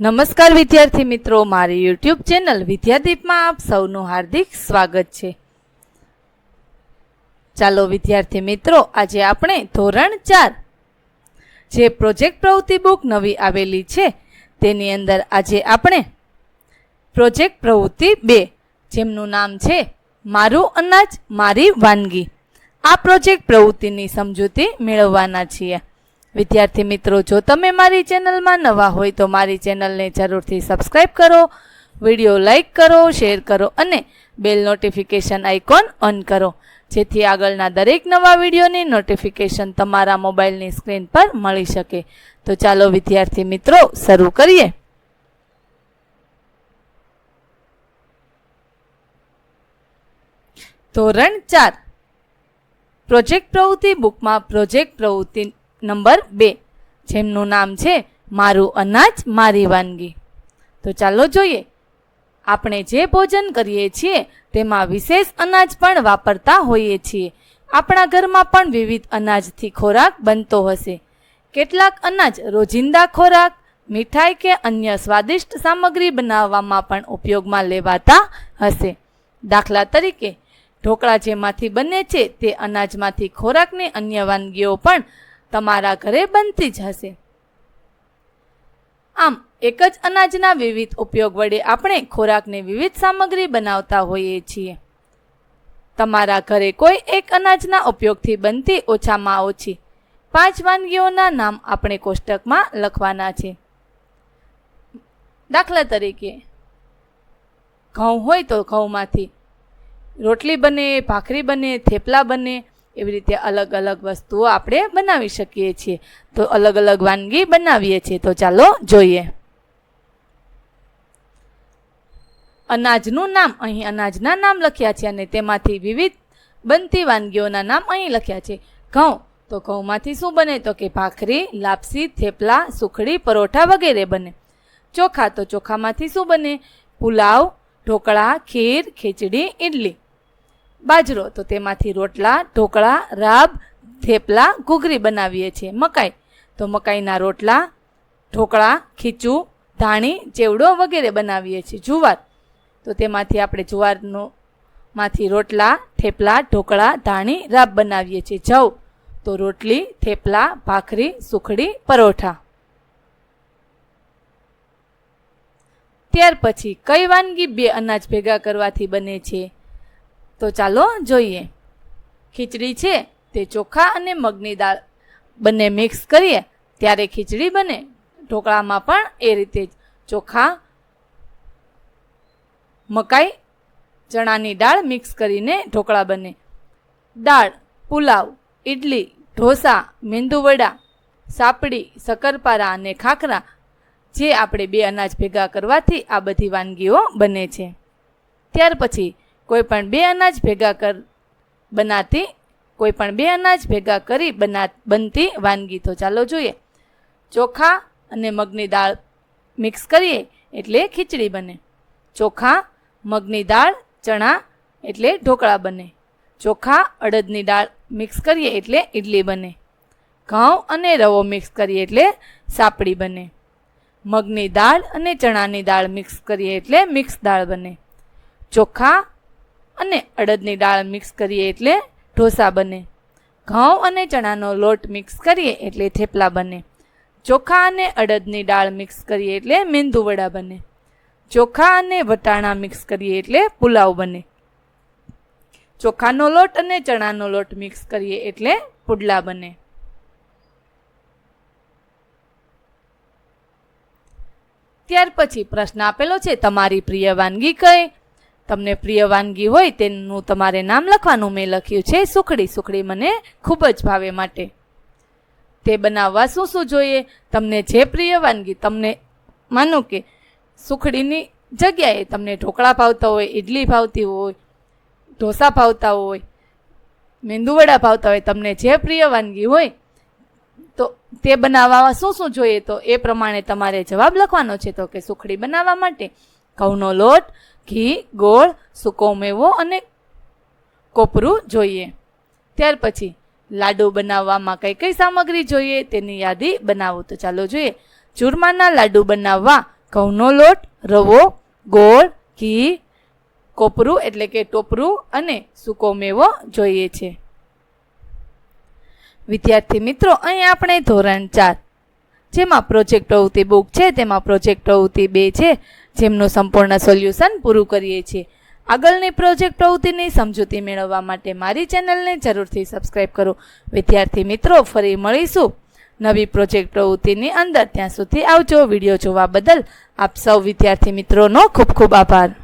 નમસ્કાર વિદ્યાર્થી મિત્રો, મારી યુટ્યુબ ચેનલ વિદ્યાદીપમાં આપ સૌનું હાર્દિક સ્વાગત છે. ચાલો વિદ્યાર્થી મિત્રો, આજે આપણે ધોરણ ચાર, જે પ્રોજેક્ટ પ્રવૃત્તિ બુક નવી આવેલી છે, તેની અંદર આજે આપણે પ્રોજેક્ટ પ્રવૃત્તિ બે, જેમનું નામ છે, મારું અનાજ, મારી વાનગી. આ પ્રોજેક્ટ પ્રવૃત્તિની સમજૂતી મેળવવાના છીએ. વિદ્યાર્થી મિત્રો, જો તમે મારી ચેનલમાં નવા હોય તો મારી ચેનલને જરૂરથી સબસ્ક્રાઈબ કરો, વીડિયો લાઇક કરો શેર કરો અને બેલ નોટિફિકેશન આઇકોન ઓન કરો. જેથી આગળના દરેક નવા વિડીયોની નોટિફિકેશન તમારા મોબાઈલની સ્ક્રીન પર મળી શકે. તો ચાલો વિદ્યાર્થી મિત્રો, શરૂ કરીએ. ધોરણ ચાર. પ્રોજેક્ટ પ્રવૃત્તિ બુકમાં પ્રોજેક્ટ પ્રવૃત્તિ નંબર બે. જેમનું નામ છે મારું અનાજ, મારી વાનગી. તો ચાલો જોઈએ. આપણે જે ભોજન કરીએ છીએ તેમાં વિશેષ અનાજ પણ વાપરતા હોઈએ છીએ. આપણા ઘરમાં પણ વિવિધ અનાજથી ખોરાક બનતો હશે. કેટલાક અનાજ રોજિંદા ખોરાક, મીઠાઈ કે અન્ય સ્વાદિષ્ટ સામગ્રી બનાવવામાં પણ ઉપયોગમાં લેવાતા હશે. દાખલા તરીકે, ઢોકળા જેમાંથી બને છે તે અનાજમાંથી ખોરાકની અન્ય વાનગીઓ પણ તમારા ઘરે બનતી જ હશે. આમ, એક જ અનાજના વિવિધ ઉપયોગ વડે આપણે ખોરાકની વિવિધ સામગ્રી બનાવતા હોઈએ છીએ. તમારા ઘરે કોઈ એક અનાજના ઉપયોગથી બનતી ઓછામાં ઓછી પાંચ વાનગીઓના નામ આપણે કોષ્ટકમાં લખવાના છે. દાખલા તરીકે, ઘઉં હોય તો ઘઉંમાંથી રોટલી બને, ભાખરી બને, થેપલા બને એવી રીતે અલગ અલગ વસ્તુઓ આપણે બનાવી શકીએ છીએ. તો અલગ અલગ વાનગી બનાવીએ છીએ. તો ચાલો જોઈએ. અનાજનું નામ અહીં અનાજના નામ લખ્યા છે અને તેમાંથી વિવિધ બનતી વાનગીઓના નામ અહીં લખ્યા છે. ઘઉં. તો ઘઉંમાંથી શું બને? તો કે ભાખરી, લાપસી, થેપલા, સુખડી, પરોઠા વગેરે બને. ચોખા. તો ચોખામાંથી શું બને? પુલાવ, ઢોકળા, ખીર, ખીચડી ઇડલી બાજરો. તો તેમાંથી રોટલા, ઢોકળા, રાબ, થેપલા, ઘૂઘરી બનાવીએ છીએ. મકાઈ. તો મકાઈના રોટલા, ઢોકળા, ખીચું, ધાણી, ચેવડો વગેરે બનાવીએ છીએ. જુવાર. તો તેમાંથી આપણે જુવારનો માંથી રોટલા, થેપલા, ઢોકળા, ધાણી, રાબ બનાવીએ છીએ. જવ. તો રોટલી, થેપલા, ભાખરી, સુખડી, પરોઠા. ત્યાર પછી કઈ વાનગી બે અનાજ ભેગા કરવાથી બને છે? તો ચાલો જોઈએ. ખીચડી છે તે ચોખા અને મગની દાળ બંને મિક્સ કરીએ. ત્યારે ખીચડી બને. ઢોકળામાં પણ એ રીતે જ ચોખા, મકાઈ, ચણાની દાળ મિક્સ કરીને ઢોકળા બને. દાળ, પુલાવ ઇડલી ઢોસા મેંદુવડા સાપડી, શક્કરપારા અને ખાખરા જે આપણે બે અનાજ ભેગા કરવાથી આ બધી વાનગીઓ બને છે. ત્યાર પછી કોઈ પણ બે અનાજ ભેગા કર, બનાતી, કોઈ પણ બે અનાજ ભેગા કરી બના, બનતી વાનગી. તો ચાલો જોઈએ. ચોખા અને મગની દાળ મિક્સ કરીએ એટલે ખીચડી બને. ચોખા, મગની દાળ, ચણા એટલે ઢોકળા બને. ચોખા, અડદની દાળ મિક્સ કરીએ એટલે ઇડલી બને. ઘઉં અને રવો મિક્સ કરીએ એટલે સાપડી બને. મગની દાળ અને ચણાની દાળ મિક્સ કરીએ એટલે મિક્સ દાળ બને. ચોખા અને અડદની દાળ મિક્સ કરીએ એટલે ઢોસા બને. ઘઉં અને ચણાનો લોટ મિક્સ કરીએ એટલે થેપલા બને. ચોખા અને અડદની દાળ મિક્સ કરીએ એટલે મેંદુવડા બને. ચોખા અને વટાણા મિક્સ કરીએ એટલે પુલાવ બને. ચોખાનો લોટ અને ચણાનો લોટ મિક્સ કરીએ એટલે પુડલા બને. ત્યાર પછી પ્રશ્ન આપેલો છે, તમારી પ્રિય વાનગી કઈ? તમને પ્રિય વાનગી હોય તેનું તમારે નામ લખવાનું. મેં લખ્યું છે સુખડી. સુખડી મને ખૂબ જ ભાવે માટે. તે બનાવવા શું શું જોઈએ? તમને જે પ્રિય વાનગી, તમને માનો કે સુખડીની જગ્યાએ તમને ઢોકળા ભાવતા હોય ઇડલી ભાવતી હોય, ઢોસા ભાવતા હોય મેંદુવડા ભાવતા હોય, તમને જે પ્રિય વાનગી હોય, તો તે બનાવવા શું શું જોઈએ? તો એ પ્રમાણે તમારે જવાબ લખવાનો છે તો કે સુખડી બનાવવા માટે. ઘઉંનો લોટ, ઘી, ગોળ, સૂકો મેવો અને કોપરું જોઈએ. ત્યાર પછી લાડુ બનાવવામાં કઈ કઈ સામગ્રી જોઈએ તેની યાદી બનાવો. તો ચાલો જોઈએ. ચૂરમાના લાડુ બનાવવા ઘઉંનો લોટ, રવો, ગોળ, ઘી, કોપરું એટલે કે ટોપરું અને સૂકો મેવો જોઈએ છે. વિદ્યાર્થી મિત્રો, અહીં આપણે ધોરણ ચાર, જેમાં પ્રોજેક્ટ પ્રવૃત્તિ બુક છે, તેમાં પ્રોજેક્ટ પ્રવૃત્તિ બે છે. જેમનું સંપૂર્ણ સોલ્યુશન પૂરું કરીએ છીએ. આગળની પ્રોજેક્ટ પ્રવૃત્તિની સમજૂતી મેળવવા માટે મારી ચેનલને જરૂરથી સબસ્ક્રાઇબ કરો. વિદ્યાર્થી મિત્રો, ફરી મળીશું નવી પ્રોજેક્ટ પ્રવૃત્તિની અંદર. ત્યાં સુધી આવજો. વીડિયો જોવા બદલ આપ સૌ વિદ્યાર્થી મિત્રોનો ખૂબ ખૂબ આભાર.